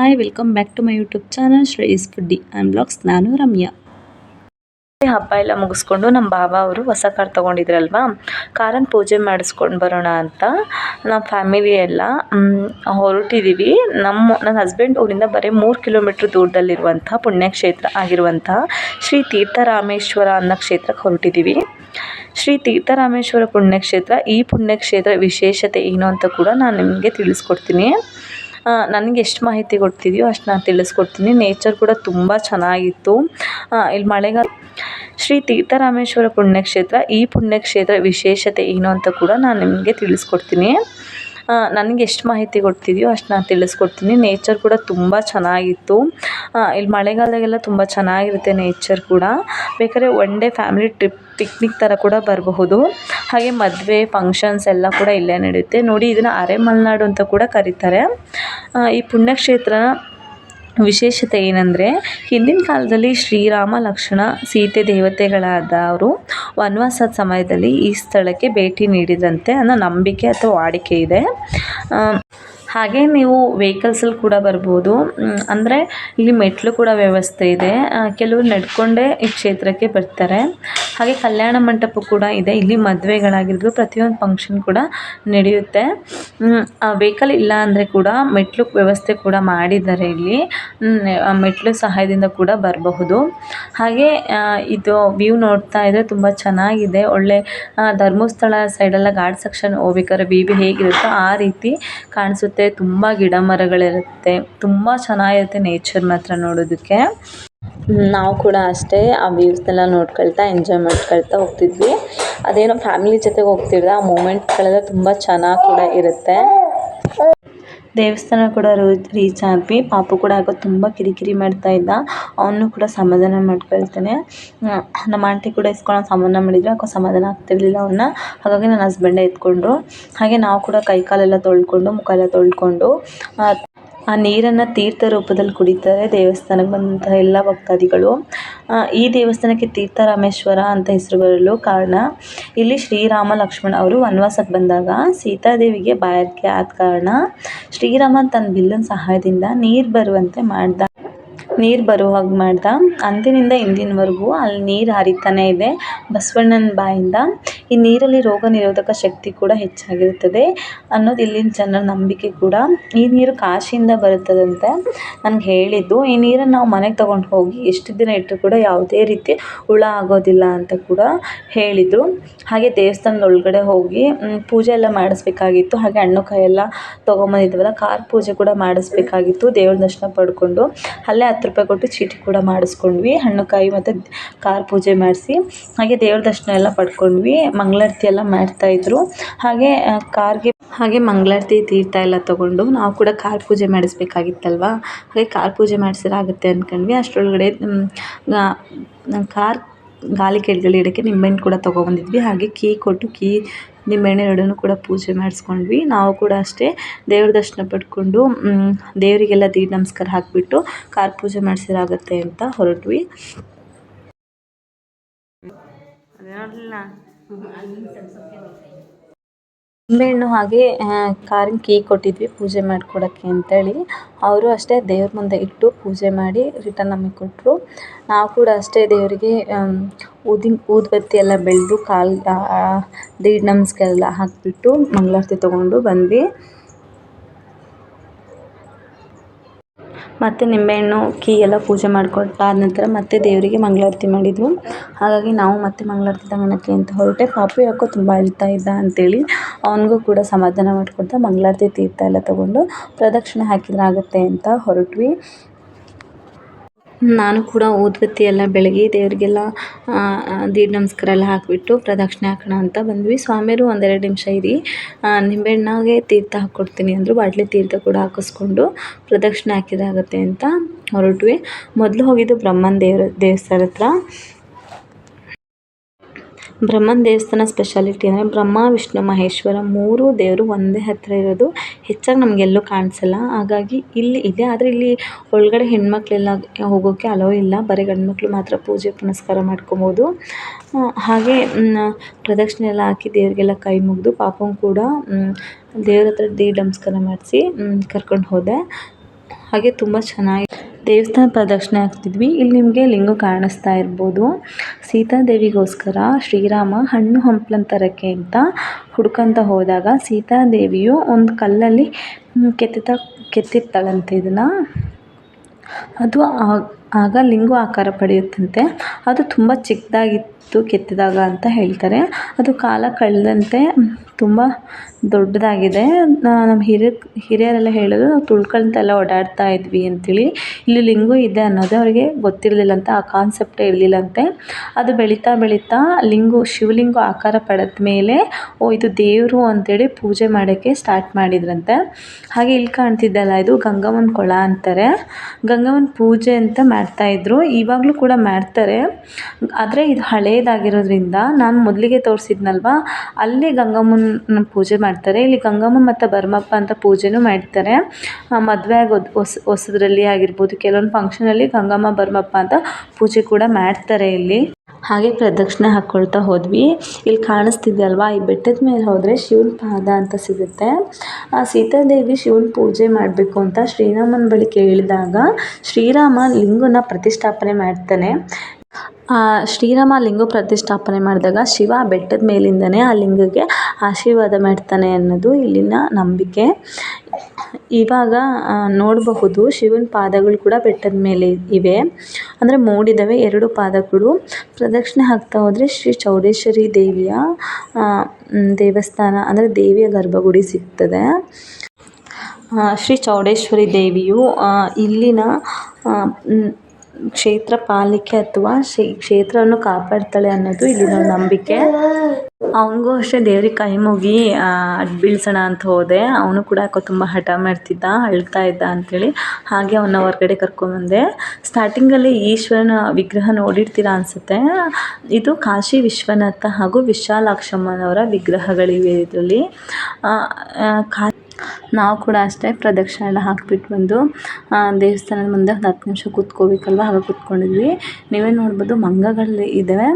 Hi welcome back to my YouTube channel Shreyas foodie and blogs ನಾನು ರಮ್ಯಾ. ಹಬ್ಬ ಎಲ್ಲ ಮುಗಿಸ್ಕೊಂಡು ನಮ್ಮ ಬಾಬಾ ಅವರು ಹೊಸ ಕಾರ್ ತೊಗೊಂಡಿದ್ರಲ್ವಾ? ಕಾರನ್ನು ಪೂಜೆ ಮಾಡಿಸ್ಕೊಂಡು ಬರೋಣ ಅಂತ ನಮ್ಮ ಫ್ಯಾಮಿಲಿ ಎಲ್ಲ ಹೊರಟಿದ್ದೀವಿ ನಮ್ಮ, ನನ್ನ ಹಸ್ಬೆಂಡ್ ಊರಿಂದ ಬರೀ ಮೂರು ಕಿಲೋಮೀಟ್ರ್ ದೂರದಲ್ಲಿರುವಂಥ ಪುಣ್ಯಕ್ಷೇತ್ರ ಆಗಿರುವಂಥ ಶ್ರೀ ತೀರ್ಥರಾಮೇಶ್ವರ ಅನ್ನೋ ಕ್ಷೇತ್ರಕ್ಕೆ ಹೊರಟಿದ್ದೀವಿ ಶ್ರೀ ತೀರ್ಥರಾಮೇಶ್ವರ ಪುಣ್ಯಕ್ಷೇತ್ರ, ಈ ಪುಣ್ಯಕ್ಷೇತ್ರ ವಿಶೇಷತೆ ಏನು ಅಂತ ಕೂಡ ನಾನು ನಿಮಗೆ ತಿಳಿಸ್ಕೊಡ್ತೀನಿ. ನನಗೆ ಎಷ್ಟು ಮಾಹಿತಿ ಕೊಡ್ತಿದೆಯೋ ಅಷ್ಟು ನಾನು ತಿಳಿಸ್ಕೊಡ್ತೀನಿ. ನೇಚರ್ ಕೂಡ ತುಂಬ ಚೆನ್ನಾಗಿತ್ತು. ಇಲ್ಲಿ ಮಳೆಗಾಲ ಶ್ರೀ ತೀರ್ಥರಾಮೇಶ್ವರ ಪುಣ್ಯಕ್ಷೇತ್ರ, ಈ ಪುಣ್ಯಕ್ಷೇತ್ರ ವಿಶೇಷತೆ ಏನು ಅಂತ ಕೂಡ ನಾನು ನಿಮಗೆ ತಿಳಿಸ್ಕೊಡ್ತೀನಿ. ನನಗೆ ಎಷ್ಟು ಮಾಹಿತಿ ಕೊಡ್ತಿದೆಯೋ ಅಷ್ಟು ನಾನು ತಿಳಿಸ್ಕೊಡ್ತೀನಿ. ನೇಚರ್ ಕೂಡ ತುಂಬ ಚೆನ್ನಾಗಿತ್ತು. ಇಲ್ಲಿ ಮಳೆಗಾಲದಾಗೆಲ್ಲ ತುಂಬ ಚೆನ್ನಾಗಿರುತ್ತೆ ನೇಚರ್ ಕೂಡ. ಬೇಕಾದ್ರೆ one day family trip picnic ಥರ ಕೂಡ ಬರಬಹುದು. ಹಾಗೆ ಮದುವೆ ಫಂಕ್ಷನ್ಸ್ ಎಲ್ಲ ಕೂಡ ಇಲ್ಲೇ ನಡೆಯುತ್ತೆ. ನೋಡಿ, ಇದನ್ನು ಅರೆಮಲೆನಾಡು ಅಂತ ಕೂಡ ಕರೀತಾರೆ. ಈ ಪುಣ್ಯಕ್ಷೇತ್ರನ ವಿಶೇಷತೆ ಏನಂದರೆ, ಹಿಂದಿನ ಕಾಲದಲ್ಲಿ ಶ್ರೀರಾಮ, ಲಕ್ಷ್ಮಣ, ಸೀತೆ ದೇವತೆಗಳಾದವರು ವನವಾಸದ ಸಮಯದಲ್ಲಿ ಈ ಸ್ಥಳಕ್ಕೆ ಭೇಟಿ ನೀಡಿದಂತೆ ಅನ್ನೋ ನಂಬಿಕೆ ಅಥವಾ ವಾಡಿಕೆ ಇದೆ. ಹಾಗೆ ನೀವು ವೆಹಿಕಲ್ಸಲ್ಲಿ ಕೂಡ ಬರ್ಬೋದು. ಅಂದರೆ ಇಲ್ಲಿ ಮೆಟ್ಲು ಕೂಡ ವ್ಯವಸ್ಥೆ ಇದೆ. ಕೆಲವರು ನಡ್ಕೊಂಡೇ ಈ ಕ್ಷೇತ್ರಕ್ಕೆ ಬರ್ತಾರೆ. ಹಾಗೆ ಕಲ್ಯಾಣ ಮಂಟಪ ಕೂಡ ಇದೆ. ಇಲ್ಲಿ ಮದುವೆಗಳಾಗಿರ್ಬೋದು, ಪ್ರತಿಯೊಂದು ಫಂಕ್ಷನ್ ಕೂಡ ನಡೆಯುತ್ತೆ. ವೆಹಿಕಲ್ ಇಲ್ಲ ಅಂದರೆ ಕೂಡ ಮೆಟ್ಟಿಲು ವ್ಯವಸ್ಥೆ ಕೂಡ ಮಾಡಿದ್ದಾರೆ ಇಲ್ಲಿ. ಮೆಟ್ಟಿಲು ಸಹಾಯದಿಂದ ಕೂಡ ಬರಬಹುದು. ಹಾಗೆ ಇದು ವ್ಯೂ ನೋಡ್ತಾ ಇದ್ರೆ ತುಂಬ ಚೆನ್ನಾಗಿದೆ. ಒಳ್ಳೆ ಧರ್ಮಸ್ಥಳ ಸೈಡೆಲ್ಲ ಘಾಟ್ ಸೆಕ್ಷನ್ ಹೋಗ್ಬೇಕಾದ್ರೆ ವ್ಯೂ ಹೇಗಿರುತ್ತೋ ಆ ರೀತಿ ಕಾಣಿಸುತ್ತೆ. ತುಂಬ ಗಿಡ ಮರಗಳಿರುತ್ತೆ ತುಂಬ ಚೆನ್ನಾಗಿರುತ್ತೆ ನೇಚರ್ ಮಾತ್ರ ನೋಡೋದಕ್ಕೆ. ನಾವು ಕೂಡ ಅಷ್ಟೇ ಆ ವ್ಯೂಸ್ನೆಲ್ಲ ನೋಡ್ಕೊಳ್ತಾ ಎಂಜಾಯ್ ಮಾಡ್ಕೊಳ್ತಾ ಹೋಗ್ತಿದ್ವಿ. ಅದೇನೋ ಫ್ಯಾಮಿಲಿ ಜೊತೆಗೆ ಹೋಗ್ತಿದ್ರೆ ಆ ಮೂಮೆಂಟ್ಗಳೆಲ್ಲ ತುಂಬ ಚೆನ್ನಾಗಿ ಕೂಡ ಇರುತ್ತೆ. ದೇವಸ್ಥಾನ ಕೂಡ ರೀಚ್ ಆದ್ವಿ. ಪಾಪು ಕೂಡ ಆಗ ತುಂಬ ಕಿರಿಕಿರಿ ಮಾಡ್ತಾ ಇದ್ದ. ಅವನು ಕೂಡ ಸಮಾಧಾನ ಮಾಡ್ಕೊಳ್ತಾನೆ. ನಮ್ಮ ಆಂಟಿ ಕೂಡ ಇಸ್ಕೊಂಡು ಸಮಾಧಾನ ಮಾಡಿದ್ರು. ಯಾಕೋ ಸಮಾಧಾನ ಆಗ್ತಿರ್ಲಿಲ್ಲ ಅವನ್ನ ಹಾಗಾಗಿ ನನ್ನ ಹಸ್ಬೆಂಡೇ ಎತ್ಕೊಂಡ್ರು. ಹಾಗೆ ನಾವು ಕೂಡ ಕೈ ಕಾಲೆಲ್ಲ ತೊಳ್ಕೊಂಡು, ಮುಖ ಎಲ್ಲ ತೊಳ್ಕೊಂಡು ಆ, ನೀರನ್ನ ತೀರ್ಥ ರೂಪದಲ್ಲಿ ಕುಡಿತಾರೆ. ದೇವಸ್ಥಾನಕ್ಕೆ ಬಂದಂತಹ ಎಲ್ಲ ಭಕ್ತಾದಿಗಳು. ಈ ದೇವಸ್ಥಾನಕ್ಕೆ ತೀರ್ಥರಾಮೇಶ್ವರ ಅಂತ ಹೆಸರು ಬರಲು ಕಾರಣ ಇಲ್ಲಿ ಶ್ರೀರಾಮ ಲಕ್ಷ್ಮಣ ಅವರು ವನವಾಸಕ್ಕೆ ಬಂದಾಗ ಸೀತಾದೇವಿಗೆ ಬಾಯಾರಿಕೆ ಆದ ಕಾರಣ ಶ್ರೀರಾಮ ತನ್ನ ಬಿಲ್ಲಿನ ಸಹಾಯದಿಂದ ನೀರು ಬರುವಂತೆ ಮಾಡ್ದ ನೀರು ಬರೋ ಹಾಗೆ ಮಾಡ್ದ. ಅಂದಿನಿಂದ ಇಂದಿನವರೆಗೂ ಅಲ್ಲಿ ನೀರು ಹರಿತಾನೆ ಇದೆ. ಬಸವಣ್ಣನ ಬಾಯಿಂದ. ಈ ನೀರಲ್ಲಿ ರೋಗ ನಿರೋಧಕ ಶಕ್ತಿ ಕೂಡ ಹೆಚ್ಚಾಗಿರುತ್ತದೆ ಅನ್ನೋದು ಇಲ್ಲಿನ ಜನರ ನಂಬಿಕೆ ಕೂಡ. ಈ ನೀರು ಕಾಶಿಯಿಂದ ಬರುತ್ತದಂತೆ ನನಗೆ ಹೇಳಿದ್ದು. ಈ ನೀರನ್ನು ನಾವು ಮನೆಗೆ ತಗೊಂಡು ಹೋಗಿ ಎಷ್ಟು ದಿನ ಇಟ್ಟರು ಕೂಡ ಯಾವುದೇ ರೀತಿ ಹುಳ ಆಗೋದಿಲ್ಲ ಅಂತ ಕೂಡ ಹೇಳಿದರು. ಹಾಗೆ ದೇವಸ್ಥಾನದ ಒಳಗಡೆ ಹೋಗಿ ಪೂಜೆ ಎಲ್ಲ ಮಾಡಿಸ್ಬೇಕಾಗಿತ್ತು. ಹಾಗೆ ಹಣ್ಣು ಕಾಯಿ ಎಲ್ಲ ತೊಗೊಂಬಂದಿದ್ವಲ್ಲ, ಕಾರ್ ಪೂಜೆ ಕೂಡ ಮಾಡಿಸ್ಬೇಕಾಗಿತ್ತು. ದೇವ್ರ ದರ್ಶನ ಪಡ್ಕೊಂಡು. ಅಲ್ಲೇ ಹತ್ತು ರೂಪಾಯಿ ಕೊಟ್ಟು ಚೀಟಿ ಕೂಡ ಮಾಡಿಸ್ಕೊಂಡ್ವಿ. ಹಣ್ಣು ಕಾಯಿ ಮತ್ತು ಕಾರ್ ಪೂಜೆ ಮಾಡಿಸಿ ಹಾಗೆ ದೇವ್ರ ದರ್ಶನ ಎಲ್ಲ ಪಡ್ಕೊಂಡ್ವಿ. ಮಂಗಳಾರತಿ ಎಲ್ಲ ಮಾಡ್ತಾಯಿದ್ರು ಹಾಗೆ ಆ, ಕಾರ್ಗೆ ಹಾಗೆ ಮಂಗಳಾರತಿ ತೀರ್ಥ ಎಲ್ಲ ತೊಗೊಂಡು ನಾವು ಕೂಡ ಕಾರ್ ಪೂಜೆ ಮಾಡಿಸ್ಬೇಕಾಗಿತ್ತಲ್ವ? ಹಾಗೆ ಕಾರ್ ಪೂಜೆ ಮಾಡಿಸಿರಾಗುತ್ತೆ ಅಂದ್ಕೊಂಡ್ವಿ ಅಷ್ಟರೊಳಗಡೆ ಕಾರ್ ಗಾಲಿ ಕೆಳಗಡೆ ಇಡೋಕ್ಕೆ ನಿಂಬೆಹಣ್ಣು ಕೂಡ ತೊಗೊಬಂದಿದ್ವಿ ಹಾಗೆ ಕೀ ಕೊಟ್ಟು ಕೀ ನಿಂಬೆಹಣ್ಣು ಎರಡನ್ನೂ ಕೂಡ ಪೂಜೆ ಮಾಡಿಸ್ಕೊಂಡ್ವಿ. ನಾವು ಕೂಡ ಅಷ್ಟೇ ದೇವ್ರ ದರ್ಶನ ಪಡ್ಕೊಂಡು ದೇವರಿಗೆಲ್ಲ ದೀಡ್ ನಮಸ್ಕಾರ ಹಾಕಿಬಿಟ್ಟು ಕಾರ್ ಪೂಜೆ ಮಾಡಿಸಿರಾಗತ್ತೆ ಅಂತ ಹೊರಟ್ವಿ. ನಿಂಬೆಹಣ್ಣು ಹಾಗೆ ಕಾರಿನ ಕೀ ಕೊಟ್ಟಿದ್ವಿ ಪೂಜೆ ಮಾಡ್ಕೊಡೋಕ್ಕೆ ಅಂತೇಳಿ. ಅವರು ಅಷ್ಟೇ ದೇವ್ರ ಮುಂದೆ ಇಟ್ಟು ಪೂಜೆ ಮಾಡಿ ರಿಟರ್ನ್ ನಮಗೆ ಕೊಟ್ಟರು ನಾವು ಕೂಡ ಅಷ್ಟೇ ದೇವರಿಗೆ ಊದಿನ, ಊದುಬತ್ತಿ ಎಲ್ಲ ಬೆಳೆದು ಕಾಲು ದೀಡ್ ನಮಸ್ಕಾರ ಎಲ್ಲ ಹಾಕಿಬಿಟ್ಟು ಮಂಗಳಾರತಿ ತೊಗೊಂಡು ಬಂದ್ವಿ. ಮತ್ತು ನಿಂಬೆಹಣ್ಣು, ಕೀ ಎಲ್ಲ ಪೂಜೆ ಮಾಡಿಕೊಟ್ಟಾದ ನಂತರ ಮತ್ತೆ ದೇವರಿಗೆ ಮಂಗಳಾರತಿ ಮಾಡಿದ್ವು. ಹಾಗಾಗಿ ನಾವು ಮತ್ತೆ ಮಂಗಳಾರತಿ ತಗೊಳಕ್ಕೆ ಅಂತ ಹೊರಟೆ. ಪಾಪು ಯಾಕೋ ತುಂಬ ಅಳ್ತಾ ಇದ್ದ ಅಂತೇಳಿ ಅವನಿಗೂ ಕೂಡ ಸಮಾಧಾನ ಮಾಡ್ಕೊಳ್ತಾ ಮಂಗಳಾರತಿ ತೀರ್ಥ ಎಲ್ಲ ತಗೊಂಡು ಪ್ರದಕ್ಷಿಣೆ ಹಾಕಿದ್ರೆ ಆಗುತ್ತೆ ಅಂತ ಹೊರಟ್ವಿ. ನಾನು ಕೂಡ ಊದುಬತ್ತಿ ಎಲ್ಲ ಬೆಳಗಿ ದೇವರಿಗೆಲ್ಲ ದೀಡ್ ನಮಸ್ಕಾರ ಎಲ್ಲ ಹಾಕಿಬಿಟ್ಟು ಪ್ರದಕ್ಷಿಣೆ ಹಾಕೋಣ ಅಂತ ಬಂದ್ವಿ. ಸ್ವಾಮಿಯರು ಒಂದೆರಡು ನಿಮಿಷ ಇರಿ. ನಿಂಬೆಹಣ್ಣಾಗೆ ತೀರ್ಥ ಹಾಕ್ಕೊಡ್ತೀನಿ ಅಂದರು, ಬಾಟ್ಲಿ ತೀರ್ಥ ಕೂಡ ಹಾಕಿಸ್ಕೊಂಡು ಪ್ರದಕ್ಷಿಣೆ ಹಾಕಿದಾಗುತ್ತೆ ಅಂತ ಹೊರಟ್ವಿ. ಮೊದಲು ಹೋಗಿದ್ದು ಬ್ರಹ್ಮನ ದೇವ್ರ ದೇವಸ್ಥಾನ ಹತ್ರ. ಬ್ರಹ್ಮನ ದೇವಸ್ಥಾನ ಸ್ಪೆಷಾಲಿಟಿ ಅಂದರೆ ಬ್ರಹ್ಮ, ವಿಷ್ಣು, ಮಹೇಶ್ವರ ಮೂರು ದೇವರು ಒಂದೇ ಹತ್ತಿರ ಇರೋದು. ಹೆಚ್ಚಾಗಿ ನಮಗೆಲ್ಲೂ ಕಾಣಿಸಲ್ಲ. ಹಾಗಾಗಿ ಇಲ್ಲಿ ಇದೆ. ಆದರೆ ಇಲ್ಲಿ ಒಳಗಡೆ ಹೆಣ್ಮಕ್ಳೆಲ್ಲ ಹೋಗೋಕ್ಕೆ ಅಲೋ ಇಲ್ಲ. ಬರೀ ಗಂಡು ಮಕ್ಕಳು ಮಾತ್ರ ಪೂಜೆ ಪುನಸ್ಕಾರ ಮಾಡ್ಕೊಬೋದು. ಹಾಗೆ ಪ್ರದಕ್ಷಿಣೆ ಎಲ್ಲ ಹಾಕಿ ದೇವರಿಗೆಲ್ಲ ಕೈ ಮುಗಿದು ಪಾಪಂ ಕೂಡ ದೇವ್ರ ಹತ್ರ ದೇ ನಮಸ್ಕಾರ ಮಾಡಿಸಿ ಕರ್ಕೊಂಡು ಹೋದೆ. ಹಾಗೆ ತುಂಬ ಚೆನ್ನಾಗಿ ದೇವಸ್ಥಾನ ಪ್ರದಕ್ಷಿಣೆ ಆಗ್ತಿದ್ವಿ ಇಲ್ಲಿ ನಿಮಗೆ ಲಿಂಗ ಕಾಣಿಸ್ತಾ ಇರ್ಬೋದು. ಸೀತಾದೇವಿಗೋಸ್ಕರ ಶ್ರೀರಾಮ ಹಣ್ಣು ಹಂಪ್ಲನ್ನು ತರೋಕ್ಕೆ ಅಂತ ಹುಡ್ಕೊಂತ ಹೋದಾಗ ಸೀತಾದೇವಿಯು ಒಂದು ಕಲ್ಲಲ್ಲಿ ಕೆತ್ತಿತ, ಕೆತ್ತಿರ್ತಾಳಂತೆ ಇದನ್ನು. ಅದು ಆಗ ಲಿಂಗು ಆಕಾರ ಪಡೆಯುತ್ತಂತೆ. ಅದು ತುಂಬ ಚಿಕ್ಕದಾಗಿತ್ತು ಕೆತ್ತಿದಾಗ ಅಂತ ಹೇಳ್ತಾರೆ. ಅದು ಕಾಲ ಕಳೆದಂತೆ ತುಂಬ ದೊಡ್ಡದಾಗಿದೆ. ನಮ್ಮ ಹಿರಿಯ, ಹಿರಿಯರೆಲ್ಲ ಹೇಳೋದು ನಾವು ತುಳ್ಕೊಳ್ತೆಲ್ಲ ಓಡಾಡ್ತಾ ಇದ್ವಿ ಅಂತೇಳಿ. ಇಲ್ಲಿ ಲಿಂಗು ಇದೆ ಅನ್ನೋದೇ ಅವರಿಗೆ ಗೊತ್ತಿರಲಿಲ್ಲಂತೆ ಆ ಕಾನ್ಸೆಪ್ಟೇ ಇರಲಿಲ್ಲಂತೆ ಅದು ಬೆಳೀತಾ ಬೆಳೀತಾ ಲಿಂಗು, ಶಿವಲಿಂಗ ಆಕಾರ ಪಡೆದ ಮೇಲೆ, ಓ, ಇದು ದೇವರು ಅಂತೇಳಿ ಪೂಜೆ ಮಾಡೋಕ್ಕೆ ಸ್ಟಾರ್ಟ್ ಮಾಡಿದ್ರಂತೆ. ಹಾಗೆ ಇಲ್ಲಿ ಕಾಣ್ತಿದ್ದಲ್ಲ ಇದು ಗಂಗಮ್ಮನ ಕೊಳ ಅಂತಾರೆ. ಗಂಗಮ್ಮನ ಪೂಜೆ ಅಂತ ಮಾಡ್ತಾಯಿದ್ರು ಇವಾಗಲೂ ಕೂಡ ಮಾಡ್ತಾರೆ. ಆದರೆ ಇದು ಹಳೇದಾಗಿರೋದ್ರಿಂದ ನಾನು ಮೊದಲಿಗೆ ತೋರಿಸಿದ್ನಲ್ವ? ಅಲ್ಲಿ ಗಂಗಮ್ಮನ ಪೂಜೆ ಮಾಡ್ತಾರೆ. ಇಲ್ಲಿ ಗಂಗಮ್ಮ ಮತ್ತು ಭರಮಪ್ಪ ಅಂತ ಪೂಜೆನೂ ಮಾಡ್ತಾರೆ. ಮದುವೆ ಆಗೋದು ಹೊಸ ಹೊಸದ್ರಲ್ಲಿ ಆಗಿರ್ಬೋದು, ಕೆಲವೊಂದು ಫಂಕ್ಷನಲ್ಲಿ ಗಂಗಮ್ಮ ಭರಮಪ್ಪ ಅಂತ ಪೂಜೆ ಕೂಡ ಮಾಡ್ತಾರೆ ಇಲ್ಲಿ. ಹಾಗೆ ಪ್ರದಕ್ಷಿಣೆ ಹಾಕ್ಕೊಳ್ತಾ ಹೋದ್ವಿ. ಇಲ್ಲಿ ಕಾಣಿಸ್ತಿದೆ ಅಲ್ವಾ ಈ ಬೆಟ್ಟದ ಮೇಲೆ ಹೋದರೆ ಶಿವನ ಪಾದ ಅಂತ ಸಿಗುತ್ತೆ. ಆ, ಸೀತಾದೇವಿ ಶಿವನ ಪೂಜೆ ಮಾಡಬೇಕು ಅಂತ ಶ್ರೀರಾಮನ ಬಳಿ ಕೇಳಿದಾಗ ಶ್ರೀರಾಮ ಲಿಂಗನ ಪ್ರತಿಷ್ಠಾಪನೆ ಮಾಡ್ತಾನೆ. ಶ್ರೀರಾಮ ಲಿಂಗ ಪ್ರತಿಷ್ಠಾಪನೆ ಮಾಡಿದಾಗ ಶಿವ ಬೆಟ್ಟದ ಮೇಲಿಂದನೇ ಆ ಲಿಂಗಕ್ಕೆ ಆಶೀರ್ವಾದ ಮಾಡ್ತಾನೆ ಅನ್ನೋದು ಇಲ್ಲಿನ ನಂಬಿಕೆ. ಇವಾಗ ನೋಡಬಹುದು ಶಿವನ ಪಾದಗಳು ಕೂಡ ಬೆಟ್ಟದ ಮೇಲೆ ಇವೆ. ಅಂದರೆ ಮೂಡಿದವೆ ಎರಡು ಪಾದಗಳು. ಪ್ರದಕ್ಷಿಣೆ ಹಾಕ್ತಾ ಹೋದರೆ ಶ್ರೀ ಚೌಡೇಶ್ವರಿ ದೇವಿಯ ದೇವಸ್ಥಾನ, ಅಂದರೆ ದೇವಿಯ ಗರ್ಭಗುಡಿ ಸಿಗ್ತದೆ. ಶ್ರೀ ಚೌಡೇಶ್ವರಿ ದೇವಿಯು ಇಲ್ಲಿನ ಕ್ಷೇತ್ರ ಪಾಲಿಕೆ ಅಥವಾ ಕ್ಷೇತ್ರವನ್ನು ಕಾಪಾಡ್ತಾಳೆ ಅನ್ನೋದು ಇಲ್ಲಿನ ನಂಬಿಕೆ. ಅವನಿಗೂ ಅಷ್ಟೇ ದೇವ್ರಿಗೆ ಕೈ ಮುಗಿ ಅಡ್ ಬೀಳ್ಸೋಣ ಅಂತ ಹೋದೆ. ಅವನು ಕೂಡ ಯಾಕೋ ತುಂಬ ಹಠ ಮಾಡ್ತಿದ್ದ, ಅಳ್ತಾ ಇದ್ದ ಅಂಥೇಳಿ ಹಾಗೆ ಅವನ್ನ ಹೊರಗಡೆ ಕರ್ಕೊಂಬಂದೆ ಸ್ಟಾರ್ಟಿಂಗಲ್ಲಿ ಈಶ್ವರನ ವಿಗ್ರಹ ನೋಡಿರ್ತೀರ ಅನಿಸುತ್ತೆ. ಇದು ಕಾಶಿ ವಿಶ್ವನಾಥ ಹಾಗೂ ವಿಶಾಲಾಕ್ಷಮ್ಮನವರ ವಿಗ್ರಹಗಳಿವೆ ಇದರಲ್ಲಿ. ಕಾ ನಾವು ಕೂಡ ಅಷ್ಟೇ ಪ್ರದಕ್ಷಿಣೆ ಎಲ್ಲ ಹಾಕ್ಬಿಟ್ಟು ಬಂದು ದೇವಸ್ಥಾನದ ಮುಂದೆ ಒಂದು ಹತ್ತು ನಿಮಿಷ ಕೂತ್ಕೋಬೇಕಲ್ವ? ಹಾಗೆ ಕೂತ್ಕೊಂಡಿದ್ವಿ. ನೀವೇ ನೋಡ್ಬೋದು ಮಂಗಗಳು ಇದ್ದಾವೆ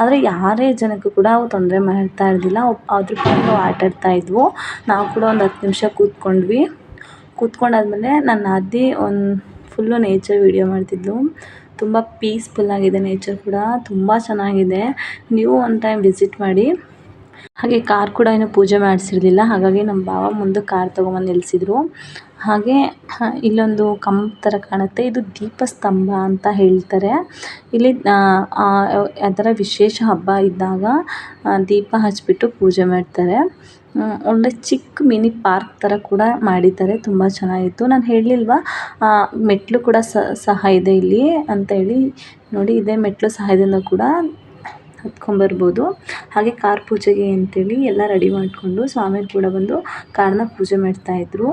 ಆದರೆ ಯಾರೇ ಜನಕ್ಕೂ ಕೂಡ ಅವು ತೊಂದರೆ ಮಾಡ್ತಾ ಇರಲಿಲ್ಲ. ಅದ್ರ ಪಾಡಿಗೆ ಅವು ಆಟ ಆಡ್ತಾ ಇದ್ವು. ನಾವು ಕೂಡ ಒಂದು ಹತ್ತು ನಿಮಿಷ ಕೂತ್ಕೊಂಡ್ವಿ. ಕೂತ್ಕೊಂಡಾದ್ಮೇಲೆ ನನ್ನ ಅದಿ ಒಂದು ಫುಲ್ಲು ನೇಚರ್ ವೀಡಿಯೋ ಮಾಡ್ತಿದ್ಲು. ತುಂಬ ಪೀಸ್ಫುಲ್ ಆಗಿದೆ ನೇಚರ್ ಕೂಡ. ತುಂಬ ಚೆನ್ನಾಗಿದೆ. ನೀವು ಒನ್ ಟೈಮ್ ವಿಸಿಟ್ ಮಾಡಿ. ಹಾಗೆ ಕಾರ್ ಕೂಡ ಏನೋ ಪೂಜೆ ಮಾಡ್ಸಿರ್ಲಿಲ್ಲ. ಹಾಗಾಗಿ ನಮ್ಮ ಭಾವ ಮುಂದೆ ಕಾರ್ ತಗೊಂಬಂದು ನಿಲ್ಲಿಸಿದ್ರು. ಹಾಗೆ ಇಲ್ಲೊಂದು ಕಂಬ ತರ ಕಾಣುತ್ತೆ. ಇದು ದೀಪಸ್ತಂಭ ಅಂತ ಹೇಳ್ತಾರೆ. ಇಲ್ಲಿ ಅದರ ವಿಶೇಷ ಹಬ್ಬ ಇದ್ದಾಗ ದೀಪ ಹಚ್ಚಿಬಿಟ್ಟು ಪೂಜೆ ಮಾಡ್ತಾರೆ. ಒಳ್ಳೆ ಚಿಕ್ಕ ಮಿನಿ ಪಾರ್ಕ್ ಥರ ಕೂಡ ಮಾಡಿದ್ದಾರೆ. ತುಂಬ ಚೆನ್ನಾಗಿತ್ತು. ನಾನು ಹೇಳಲಿಲ್ವಾ ಮೆಟ್ಟಿಲು ಕೂಡ ಸಹ ಇದೆ ಇಲ್ಲಿ ಅಂತ ಹೇಳಿ. ನೋಡಿ, ಇದೇ ಮೆಟ್ಟಿಲು ಸಹಾಯದಿಂದ ಕೂಡ ಹತ್ಕೊಂಬರ್ಬೋದು ಹಾಗೆ ಕಾರ್ ಪೂಜೆಗೆ ಅಂತೇಳಿ ಎಲ್ಲ ರೆಡಿ ಮಾಡಿಕೊಂಡು ಸ್ವಾಮಿ ಕೂಡ ಬಂದು ಕಾರ್ನ ಪೂಜೆ ಮಾಡ್ತಾ ಇದ್ರು.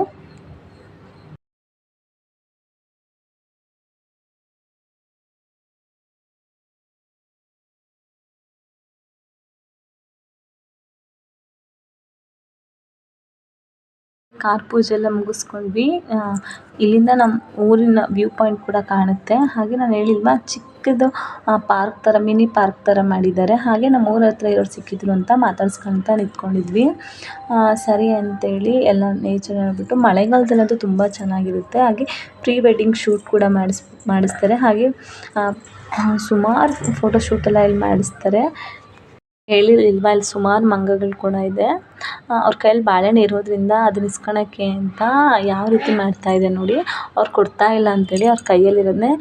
ಕಾರ್ ಪೂಜೆ ಎಲ್ಲ ಮುಗಿಸ್ಕೊಂಡ್ವಿ. ಇಲ್ಲಿಂದ ನಮ್ಮ ಊರಿನ ವ್ಯೂ ಪಾಯಿಂಟ್ ಕೂಡ ಕಾಣುತ್ತೆ. ಹಾಗೆ ನಾನು ಹೇಳಿಲ್ವಾ ಚಿಕ್ಕದು ಪಾರ್ಕ್ ಥರ ಮಿನಿ ಪಾರ್ಕ್ ಥರ ಮಾಡಿದ್ದಾರೆ. ಹಾಗೆ ನಮ್ಮ ಊರ ಹತ್ರ ಇರೋರು ಸಿಕ್ಕಿದ್ರು ಅಂತ ಮಾತಾಡ್ಸ್ಕೊಳ್ತಾ ನಿಂತ್ಕೊಂಡಿದ್ವಿ. ಸರಿ ಅಂತೇಳಿ ಎಲ್ಲ ನೇಚರ್ ನೋಡಿಬಿಟ್ಟು ಮಳೆಗಾಲದಲ್ಲಂತೂ ತುಂಬ ಚೆನ್ನಾಗಿರುತ್ತೆ. ಹಾಗೆ ಪ್ರೀ ವೆಡ್ಡಿಂಗ್ ಶೂಟ್ ಕೂಡ ಮಾಡಿಸ್, ಮಾಡಿಸ್ತಾರೆ. ಹಾಗೆ ಸುಮಾರು ಫೋಟೋ ಶೂಟ್ ಎಲ್ಲ ಇಲ್ಲಿ ಮಾಡಿಸ್ತಾರೆ. ಹೇಳಿಲ್ವಾ ಇಲ್ಲಿ ಸುಮಾರು ಮಂಗಗಳು ಕೂಡ ಇದೆ. ಅವ್ರ ಕೈಯಲ್ಲಿ ಬಾಳೆಹಣ್ಣು ಇರೋದ್ರಿಂದ ಅದನ್ನ ಇಸ್ಕೊಳಕ್ಕೆ ಅಂತ ಯಾವ ರೀತಿ ಮಾಡ್ತಾ ಇದೆ ನೋಡಿ. ಅವ್ರು ಕೊಡ್ತಾ ಇಲ್ಲ ಅಂತೇಳಿ ಅವ್ರ ಕೈಯಲ್ಲಿರೋದನ್ನೇ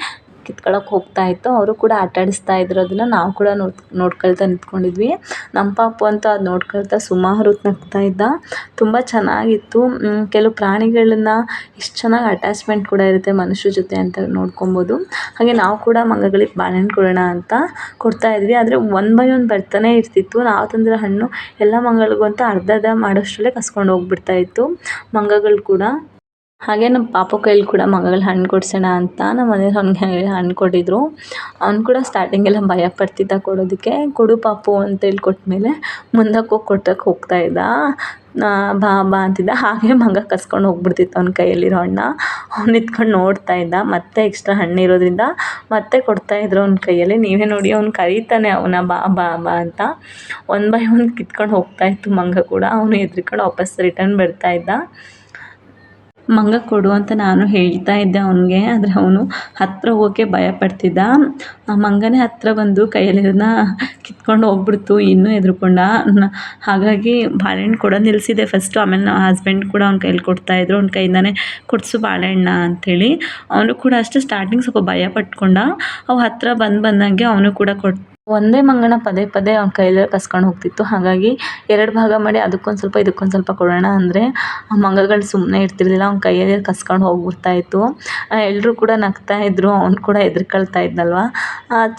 ಕಿತ್ಕೊಳಕ್ಕೆ ಹೋಗ್ತಾ ಇತ್ತು. ಅವರು ಕೂಡ ಆಟ ಆಡಿಸ್ತಾ ಇದ್ರು. ಅದನ್ನು ನಾವು ಕೂಡ ನೋಡ್, ನೋಡ್ಕೊಳ್ತಾ ನಿಂತ್ಕೊಂಡಿದ್ವಿ. ನಮ್ಮ ಪಾಪು ಅಂತೂ ಅದು ನೋಡ್ಕೊಳ್ತಾ ಸುಮಾರು ನಗ್ತಾ ಇದ್ದ. ತುಂಬ ಚೆನ್ನಾಗಿತ್ತು. ಕೆಲವು ಪ್ರಾಣಿಗಳನ್ನ ಎಷ್ಟು ಚೆನ್ನಾಗಿ ಅಟ್ಯಾಚ್ಮೆಂಟ್ ಕೂಡ ಇರುತ್ತೆ ಮನುಷ್ಯರ ಜೊತೆ ಅಂತ ನೋಡ್ಕೊಬೋದು. ಹಾಗೆ ನಾವು ಕೂಡ ಮಂಗಗಳಿಗೆ ಬಾಳೆಹಣ್ಣು ಕೊಡೋಣ ಅಂತ ಕೊಡ್ತಾ ಇದ್ವಿ. ಆದರೆ ಒನ್ ಬೈ ಒನ್ ಬರ್ತಾನೆ ಇರ್ತಿತ್ತು. ನಾವು ತಂದಿರೋ ಹಣ್ಣು ಎಲ್ಲ ಮಂಗಗಳಿಗೂ ಅಂತ ಅರ್ಧ ಅರ್ಧ ಮಾಡೋಷ್ಟರಲ್ಲೇ ಕಸ್ಕೊಂಡು ಹೋಗ್ಬಿಡ್ತಾ ಇತ್ತು. ಮಂಗಗಳು ಕೂಡ. ಹಾಗೆ ನಮ್ಮ ಪಾಪು ಕೈಲಿ ಕೂಡ ಮಗಳ ಹಣ್ಣು ಕೊಡ್ಸೋಣ ಅಂತ ನಮ್ಮ ಮನೆಯವ್ರು ಅವ್ನಿಗೆ ಹಣ್ಣು ಕೊಟ್ಟಿದ್ರು. ಅವ್ನು ಕೂಡ ಸ್ಟಾರ್ಟಿಂಗೆಲ್ಲ ಭಯ ಪಡ್ತಿದ್ದ ಕೊಡೋದಕ್ಕೆ. ಕೊಡು ಪಾಪು ಅಂತೇಳಿ ಕೊಟ್ಟಮೇಲೆ ಮುಂದಕ್ಕೆ ಹೋಗಿ ಕೊಟ್ಟಕ್ಕೆ ಹೋಗ್ತಾ ಇದ್ದ. ಬಾ ಬಾ ಅಂತಿದ್ದ. ಹಾಗೆ ಮಗ ಕಸ್ಕೊಂಡು ಹೋಗ್ಬಿಡ್ತಿತ್ತು ಅವ್ನ ಕೈಯಲ್ಲಿರೋ ಹಣ್ಣ. ಅವ್ನು ನಿಂತ್ಕೊಂಡು ನೋಡ್ತಾ ಇದ್ದ. ಮತ್ತೆ ಎಕ್ಸ್ಟ್ರಾ ಹಣ್ಣು ಇರೋದ್ರಿಂದ ಮತ್ತೆ ಕೊಡ್ತಾಯಿದ್ರು ಅವ್ನ ಕೈಯಲ್ಲಿ. ನೀವೇ ನೋಡಿ ಅವ್ನು ಕರೀತಾನೆ ಅವನ ಬಾ ಬಾ ಬಾ ಅಂತ. ಒನ್ ಬೈ ಒನ್ ಕಿತ್ಕೊಂಡು ಹೋಗ್ತಾ ಇತ್ತು ಮಂಗ ಕೂಡ. ಅವನು ಹೆದ್ರಿಕೊಂಡು ವಾಪಸ್ ರಿಟರ್ನ್ ಬರ್ತಾ ಇದ್ದ. ಮಂಗ ಕೊಡು ಅಂತ ನಾನು ಹೇಳ್ತಾ ಇದ್ದೆ ಅವನಿಗೆ, ಆದರೆ ಅವನು ಹತ್ತಿರ ಹೋಗೋಕ್ಕೆ ಭಯಪಡ್ತಿದ್ದ. ಆ ಮಂಗನೇ ಹತ್ತಿರ ಬಂದು ಕೈಯಲ್ಲಿರೋದನ್ನ ಕಿತ್ಕೊಂಡು ಹೋಗ್ಬಿಡ್ತು, ಇನ್ನೂ ಹೆದ್ರುಕೊಂಡ. ಹಾಗಾಗಿ ಬಾಳೆಹಣ್ಣು ಕೊಡೋದು ನಿಲ್ಲಿಸಿದೆ ಫಸ್ಟು ಆಮೇಲೆ ನಮ್ಮ ಹಸ್ಬೆಂಡ್ ಕೂಡ ಅವ್ನ ಕೈಲಿ ಕೊಡ್ತಾಯಿದ್ರು ಅವ್ನ ಕೈಯಿಂದನೇ ಕೊಡಿಸು ಬಾಳೆಹಣ್ಣ ಅಂಥೇಳಿ ಅವನು ಕೂಡ ಅಷ್ಟೇ ಸ್ಟಾರ್ಟಿಂಗ್ ಸ್ವಲ್ಪ ಭಯ ಪಟ್ಕೊಂಡ ಅವು ಹತ್ತಿರ ಬಂದು ಬಂದಂಗೆ ಅವನು ಕೂಡ ಕೊಟ್ಟು ಒಂದೇ ಮಂಗನ ಪದೇ ಪದೇ ಅವ್ನ ಕೈಲೇ ಕಸ್ಕೊಂಡು ಹೋಗ್ತಿತ್ತು. ಹಾಗಾಗಿ ಎರಡು ಭಾಗ ಮಾಡಿ ಅದಕ್ಕೊಂದು ಸ್ವಲ್ಪ ಇದಕ್ಕೊಂದು ಸ್ವಲ್ಪ ಕೊಡೋಣ ಅಂದರೆ ಆ ಮಂಗಗಳು ಸುಮ್ಮನೆ ಇರ್ತಿರ್ಲಿಲ್ಲ, ಅವ್ನ ಕೈಯಲ್ಲೇ ಕಸ್ಕೊಂಡು ಹೋಗ್ಬಿಡ್ತಾ ಇತ್ತು. ಎಲ್ಲರೂ ಕೂಡ ನಗ್ತಾ ಇದ್ರು, ಅವ್ನು ಕೂಡ ಹೆದ್ರ್ಕೊಳ್ತಾ ಇದ್ನಲ್ವ?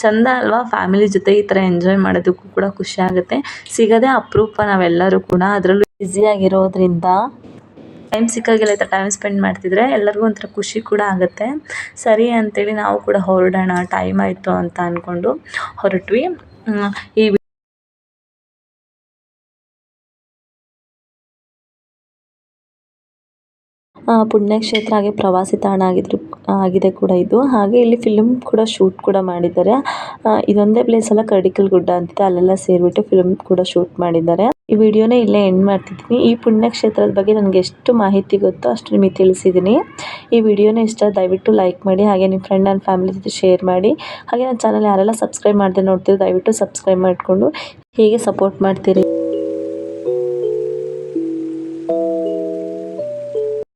ಚಂದ ಅಲ್ವಾ? ಫ್ಯಾಮಿಲಿ ಜೊತೆ ಈ ಥರ ಎಂಜಾಯ್ ಮಾಡೋದಕ್ಕೂ ಕೂಡ ಖುಷಿ ಆಗುತ್ತೆ. ಸಿಗೋದೇ ಅಪರೂಪ ನಾವೆಲ್ಲರೂ ಕೂಡ. ಅದರಲ್ಲೂ ಬ್ಯುಸಿಯಾಗಿರೋದ್ರಿಂದ ಟೈಮ್ ಸಿಕ್ಕಾಗೆಲ್ಲ ಈ ಥರ ಟೈಮ್ ಸ್ಪೆಂಡ್ ಮಾಡ್ತಿದ್ರೆ ಎಲ್ಲರಿಗೂ ಒಂಥರ ಖುಷಿ ಕೂಡ ಆಗುತ್ತೆ. ಸರಿ ಅಂತೇಳಿ ನಾವು ಕೂಡ ಹೊರಡೋಣ ಟೈಮ್ ಆಯಿತು ಅಂತ ಅಂದ್ಕೊಂಡು ಹೊರಟ್ವಿ. ಈ ಪುಣ್ಯಕ್ಷೇತ್ರ ಹಾಗೆ ಪ್ರವಾಸಿ ತಾಣ ಆಗಿದ್ರು, ಆಗಿದೆ ಕೂಡ ಇದು. ಹಾಗೆ ಇಲ್ಲಿ ಫಿಲಂ ಕೂಡ ಶೂಟ್ ಕೂಡ ಮಾಡಿದ್ದಾರೆ. ಇದೊಂದೇ ಪ್ಲೇಸ್ ಅಲ್ಲ, ಕರ್ಡಿಕಲ್ ಗುಡ್ಡ ಅಂತಿದೆ. ಅಲ್ಲೆಲ್ಲ ಸೇರಿಬಿಟ್ಟು ಫಿಲಂ ಕೂಡ ಶೂಟ್ ಮಾಡಿದ್ದಾರೆ. ಈ ವಿಡಿಯೋನೇ ಇಲ್ಲೇ ಎಂಡ್ ಮಾಡ್ತಿದ್ದೀನಿ. ಈ ಪುಣ್ಯಕ್ಷೇತ್ರದ ಬಗ್ಗೆ ನನಗೆ ಎಷ್ಟು ಮಾಹಿತಿ ಗೊತ್ತೋ ಅಷ್ಟು ನಿಮಗೆ ತಿಳಿಸಿದ್ದೀನಿ. ಈ ವಿಡಿಯೋನ ಇಷ್ಟ ದಯವಿಟ್ಟು ಲೈಕ್ ಮಾಡಿ, ಹಾಗೆ ನಿಮ್ಮ ಫ್ರೆಂಡ್ ಆ್ಯಂಡ್ ಫ್ಯಾಮಿಲಿ ಜೊತೆ ಶೇರ್ ಮಾಡಿ. ಹಾಗೆ ನನ್ನ ಚಾನಲ್ ಯಾರೆಲ್ಲ ಸಬ್ಸ್ಕ್ರೈಬ್ ಮಾಡದೆ ನೋಡ್ತೀರಿ ದಯವಿಟ್ಟು ಸಬ್ಸ್ಕ್ರೈಬ್ ಮಾಡಿಕೊಂಡು, ಹೀಗೆ ಸಪೋರ್ಟ್ ಮಾಡ್ತೀರಿ.